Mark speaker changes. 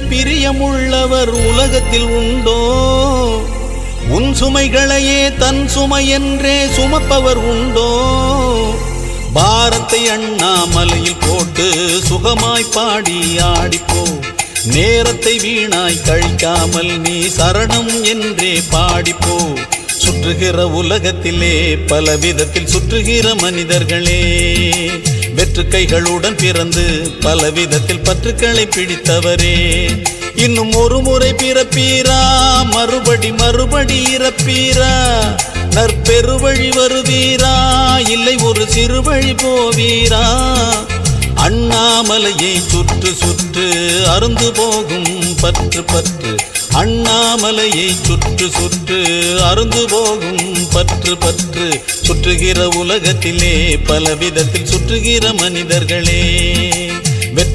Speaker 1: பிரியமுள்ளவர் உலகத்தில் உண்டோ? உன் சுமைகளையே தன் சுமை என்றே சுமப்பவர் உண்டோ? பாரத்தை அண்ணாமலையில் போட்டு சுகமாய் பாடி ஆடிப்போ? நேரத்தை வீணாய் கழிக்காமல் நீ சரணம் என்றே பாடிப்போ? சுற்றுகிற உலகத்திலே பல விதத்தில் சுற்றுகிற மனிதர்களே வெற்று கைகளுடன் பிறந்து பல விதத்தில் பற்றுக்களை பிடித்தவரே. இன்னும் ஒரு முறை பிறப்பீரா? மறுபடி மறுபடி இறப்பீரா? நற்பெருவழி வருவீரா? இல்லை ஒரு சிறுவழி போவீரா? அண்ணாமலையை சுற்று சுற்று அருந்து போகும் பற்று பற்று. அண்ணாமலையை சுற்று சுற்று அருந்து போகும் பற்று பற்று. சுற்றுகிற உலகத்திலே பல விதத்தில் சுற்றுகிற மனிதர்களே.